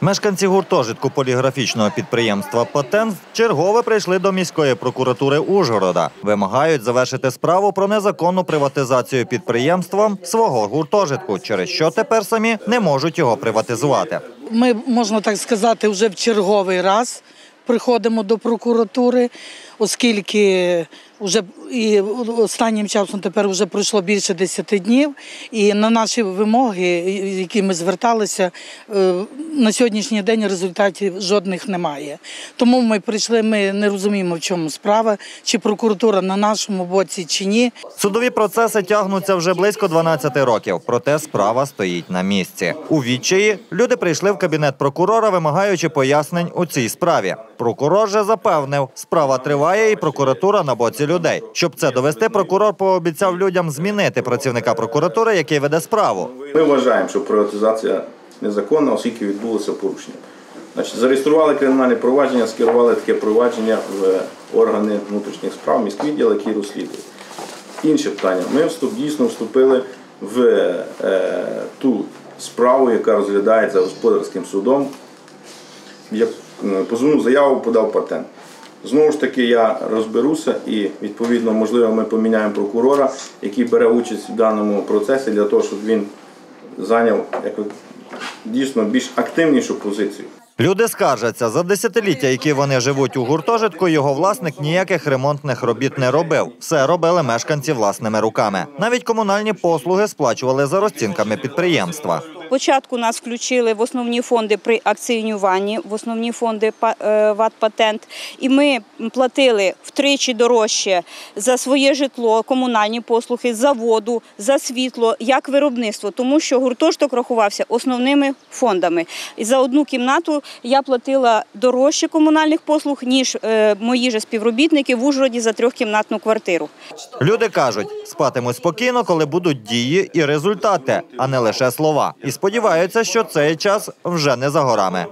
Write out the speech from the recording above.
Мешканці гуртожитку поліграфічного підприємства Патент чергове прийшли до міської прокуратури Ужгорода. Вимагають завершити справу про незаконну приватизацію підприємством свого гуртожитку, через що тепер самі не можуть його приватизувати. Ми, можна так сказати, вже в черговий раз приходимо до прокуратури, оскільки вже і останнім часом тепер вже пройшло більше 10 днів, і на наші вимоги, які ми зверталися, е, на сьогоднішній день результатів жодних немає. Тому ми прийшли, ми не розуміємо, в чому справа, чи прокуратура на нашому боці, чи ні. Судові процеси тягнуться вже близько 12 років, проте справа стоїть на місці. У відчаї люди прийшли в кабінет прокурора, вимагаючи пояснень у цій справі. Прокурор же запевнив, справа триває, і прокуратура на боці людей. Щоб це довести, прокурор пообіцяв людям змінити працівника прокуратури, який веде справу. Ми вважаємо, що приватизація незаконна, оскільки відбулося порушення. Значить, зареєстрували кримінальне провадження, скерували таке провадження в органи внутрішніх справ, міськвідділ, які розслідують. Інше питання. Ми вступ, дійсно вступили в е, ту справу, яка розглядається господарським судом. Я е, позовну заяву подав патент. Знову ж таки, я розберуся і відповідно, можливо, ми поміняємо прокурора, який бере участь в даному процесі для того, щоб він зайняв як дійсно більш активнішу позицію. Люди скаржаться за десятиліття, які вони живуть у гуртожитку. Його власник ніяких ремонтних робіт не робив. Все робили мешканці власними руками. Навіть комунальні послуги сплачували за розцінками підприємства. Спочатку нас включили в основні фонди при акціонуванні, в основні фонди е, ВАТ Патент. І ми платили втричі дорожче за своє житло, комунальні послуги, за воду, за світло, як виробництво, тому що гуртожиток рахувався основними фондами. І за одну кімнату я платила дорожче комунальних послуг, ніж е, мої же співробітники в Ужгороді за трьохкімнатну квартиру. Люди кажуть, спатимуть спокійно, коли будуть дії і результати, а не лише слова. І сподіваються, що цей час вже не за горами.